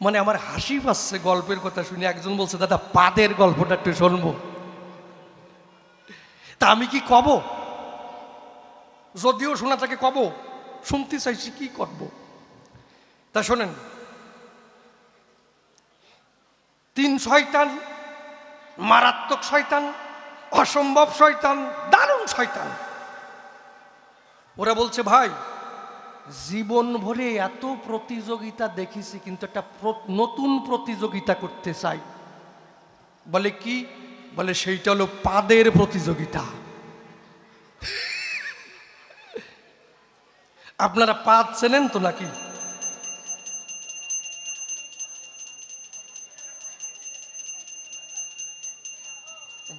মানে আমার হাসি পাচ্ছে গল্পের কথা শুনে। একজন বলছে, দাদা, পাদের গল্পটা একটু শুনব। তা আমি কি কব? যদিও শোনা তাকে কব, শুনতে চাইছি কি করব? তা শোনেন, তিন শয়তান, মারাত্মক শয়তান, অসম্ভব শয়তান, দারুণ শয়তান। ওরা বলছে, ভাই জীবন ভরে এত প্রতিযোগিতা দেখেছি, কিন্তু একটা নতুন প্রতিযোগিতা করতে চাই। বলে কি? বলে সেইটা হলো পাদের প্রতিযোগিতা। আপনারা পাদ চেনেন তো নাকি?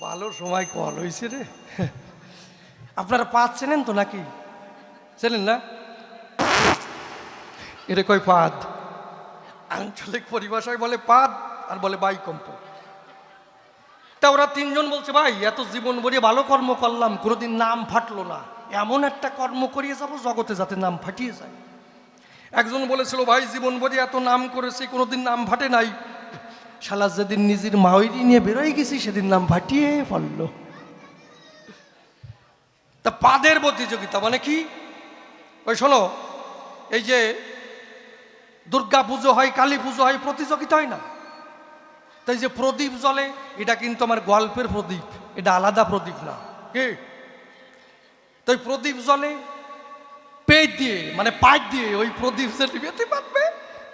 ভালো সময় কল হয়েছে রে। আপনারা পাদ চেনেন তো নাকি? চেনেন না? এটা কয় পাদ? আঞ্চলিক পরিভাষায় বলে পাদ আর বলে বাইকম্প। তা ওরা তিনজন বলছে, ভাই, এত জীবন ভরিয়ে ভালো কর্ম করলাম, কোনোদিন নাম ফাটলো না। এমন একটা কর্ম করিয়ে যাব, জগতে যাতে নাম ফাটিয়ে যায়। একজন বলেছিল, ভাই, জীবন ভরি এত নাম করেছি, কোনোদিন নাম ফাটে নাই। শালা যেদিন নিজের মাওয়ারি নিয়ে বেরোয় গেছি, সেদিন নাম ফাটিয়ে পড়ল তা পাদের প্রতিযোগিতা মানে কি? ওই শোনো, এই যে দুর্গা পুজো হয়, কালী পুজো হয়, প্রতিযোগিতা হয় না। তাই যে প্রদীপ জ্বলে, এটা কিন্তু আমার গল্পের প্রদীপ, এটা আলাদা প্রদীপ না। কি? তাই প্রদীপ জ্বলে, পেট দিয়ে মানে পাইপ দিয়ে ওই প্রদীপ যে নিবেতে পারবে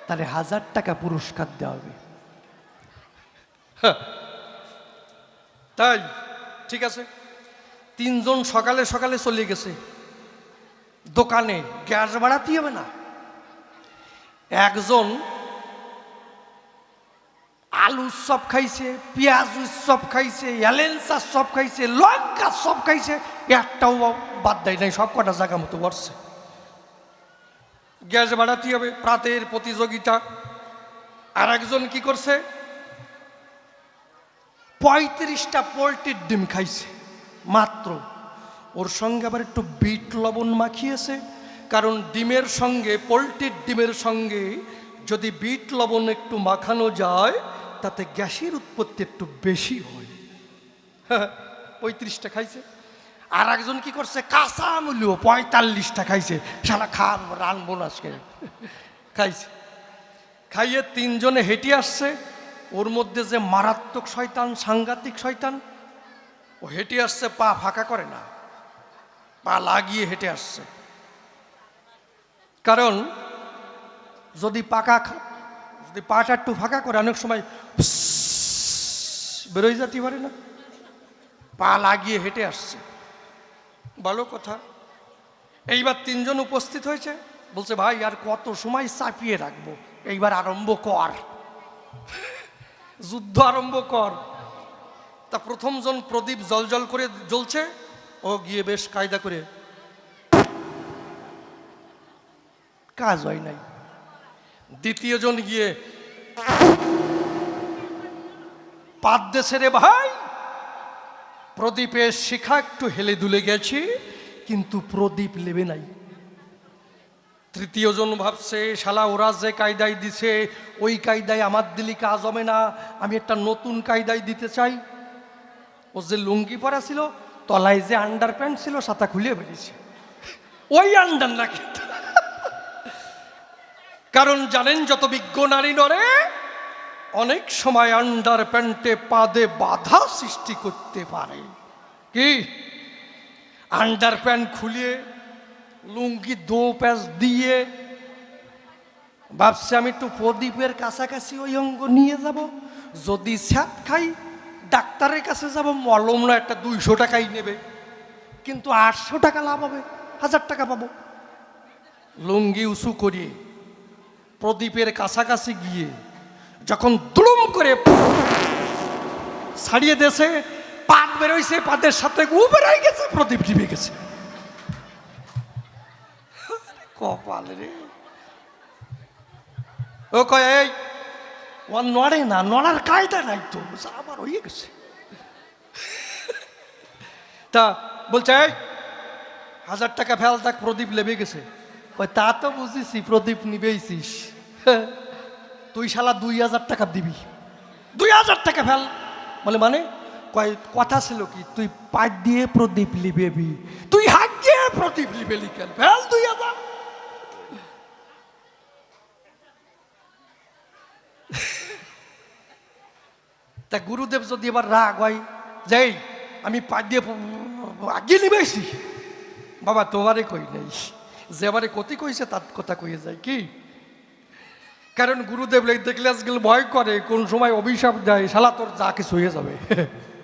তাহলে হাজার টাকা পুরস্কার দেওয়া হবে। হ্যাঁ। তাই, ঠিক আছে। তিনজন সকালে সকালে চলে গেছে। দোকানে, গ্যাস বাড়াতে হবে না। একজন আলু উৎসব খাইছে, পেঁয়াজ উৎসব খাইছে এলেন্সার সব খাইছে, লঙ্কা সব খাইছে, একটাও বাদ দেয় নাই, সব কটা জায়গা মতো বসছে গ্যাস বাড়াতে হবে, প্রাতের প্রতিযোগিতা। আর একজন কি করছে? পঁয়ত্রিশটা পোলট্রির ডিম খাইছে, মাত্র। ওর সঙ্গে আবার একটু বিট লবণ মাখিয়েছে কারণ ডিমের সঙ্গে, পোলট্রির ডিমের সঙ্গে যদি বিট লবণ একটু মাখানো যায়, তাতে গ্যাসের উৎপত্তি একটু বেশি হয়। পঁয়ত্রিশটা খাইছে। আর একজন কি করছে? কাঁচা মূল্য পঁয়তাল্লিশটা খাইছে। সারা খান রানবো না আজকে। খাইছে। খাইয়ে তিনজনে হেঁটে আসছে। ওর মধ্যে যে মারাত্মক শয়তান, সাংঘাতিক শয়তান, ও হেঁটে আসছে, পা ফাঁকা করে না। পা লাগিয়ে হেঁটে আসছে। কারণ যদি পাকা যদি পাটা একটু ফাঁকা করে, অনেক সময় বেরোয় যেতে পারে না। পা লাগিয়ে হেঁটে আসছে। ভালো কথা। এইবার তিনজন উপস্থিত হয়েছে। বলছে, ভাই, আর কত সময় চাপিয়ে রাখব? এইবার আরম্ভ কর। যুদ্ধ আরম্ভ কর। তা প্রথমজন প্রদীপ জল জল করে জ্বলছে। ও গিয়ে বেশ কায়দা করে কাজ হয় নাই। দ্বিতীয়জন গিয়ে, পাদ দেশে রে ভাই প্রদীপের শিখা একটু হেলে দুলে গেছে, কিন্তু প্রদীপ লেবে নাই। তৃতীয়জন ভাবছে, শালা ওরা যে কায়দায় দিছে, ওই কায়দায় আমার দিলি কাজ হবে না, আমি একটা নতুন কায়দায় দিতে চাই। ও যে লুঙ্গি পরা ছিল, তলায় যে আন্ডার প্যান্ট ছিল, সাতা খুলে বেরিয়েছে ওই আন্ডার না কিন্তু। কারণ জানেন, যত বিজ্ঞ নারী নরে, অনেক সময় আন্ডার প্যান্টে পাদে বাধা সৃষ্টি করতে পারে। কি? আন্ডার প্যান্ট খুলিয়ে, লুঙ্গি দো প্যাচ দিয়ে, ভাবছি আমি একটু প্রদীপের কাছাকাছি ওই অঙ্গ নিয়ে যাব। যদি স্যাপ খাই, ডাক্তারের কাছে যাব, মলম না একটা দুইশো টাকাই নেবে। কিন্তু আটশো টাকা লাভ হবে, হাজার টাকা পাবো। লুঙ্গি উঁচু করিয়ে প্রদীপের কাছাকাছি গিয়ে যখন দুলুম করে ছাড়িয়ে দেশে, পাত বেরোইছে, পাতের সাথে উ বেরোয় গেছে, প্রদীপ ডিবে গেছে। কপাল রে। ও কয়, এই, ও নড়ে না, নড়ার কায়দা নাই তো আবার হয়ে গেছে। তা বলছে, এই, হাজার টাকা ফেল তাক প্রদীপ লেবে গেছে। কয় তা তো বুঝেছি প্রদীপ নিবেইছিস। তুই শালা দুই হাজার টাকা দিবি। দুই হাজার টাকা ফেল। বলে মানে? কয়, কথা ছিল কি, তুই পাট দিয়ে প্রদীপ লিবেবি। তুই হাত দিয়ে প্রদীপ লিবে লিখেন ফেল দুই হাজার। তা গুরুদেব যদি এবার রাগ হয় যাই আমি পাট দিয়ে আগে নিবেছি বাবা, তোমারে কই নাই? যে এবারে কতি কইছে, তার কথা কইয়ে যায় কি? কারণ গুরুদেব দেখলে আজকাল ভয় করে, কোন সময় অভিশাপ দেয়, শালা তোর যা কিছু হয়ে যাবে।